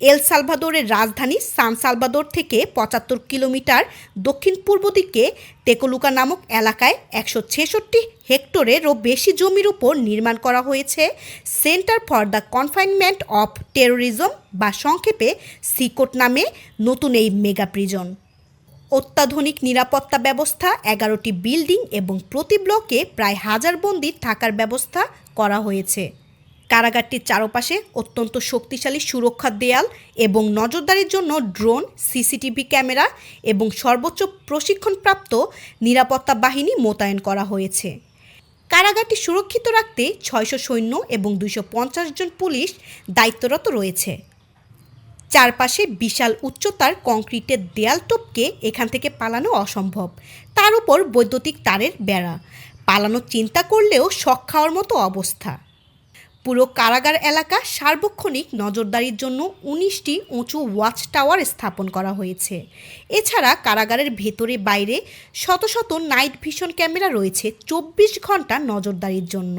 এল সালভাদোরের রাজধানী San Salvador থেকে পঁচাত্তর কিলোমিটার দক্ষিণ পূর্ব দিকে তেকলুকা নামক এলাকায় একশো ছেষট্টি হেক্টরেরও বেশি জমির উপর নির্মাণ করা হয়েছে। Centre for the confinement of terrorism বা সংক্ষেপে সিকোট নামে নতুন এই মেগা প্রিজন। অত্যাধুনিক নিরাপত্তা ব্যবস্থা, এগারোটি বিল্ডিং এবং প্রতি ব্লকে প্রায় হাজার বন্দি থাকার ব্যবস্থা করা হয়েছে। কারাগারটির চারপাশে অত্যন্ত শক্তিশালী সুরক্ষা দেয়াল এবং নজরদারির জন্য ড্রোন, সিসিটিভি ক্যামেরা এবং সর্বোচ্চ প্রশিক্ষণপ্রাপ্ত নিরাপত্তা বাহিনী মোতায়েন করা হয়েছে। কারাগারটি সুরক্ষিত রাখতে ছয়শো সৈন্য এবং দুইশো পঞ্চাশ জন পুলিশ দায়িত্বরত রয়েছে। চারপাশে বিশাল উচ্চতার কংক্রিটের দেয়াল টপকে এখান থেকে পালানো অসম্ভব। তার উপর বৈদ্যুতিক তারের বেড়া। পালানোর চিন্তা করলেও শখ খাওয়ার মতো অবস্থা। পুরো কারাগার এলাকা সার্বক্ষণিক নজরদারির জন্য উনিশটি উঁচু ওয়াচ টাওয়ার স্থাপন করা হয়েছে। এছাড়া কারাগারের ভেতরে বাইরে শত শত নাইট ভিশন ক্যামেরা রয়েছে, চব্বিশ ঘণ্টা নজরদারির জন্য।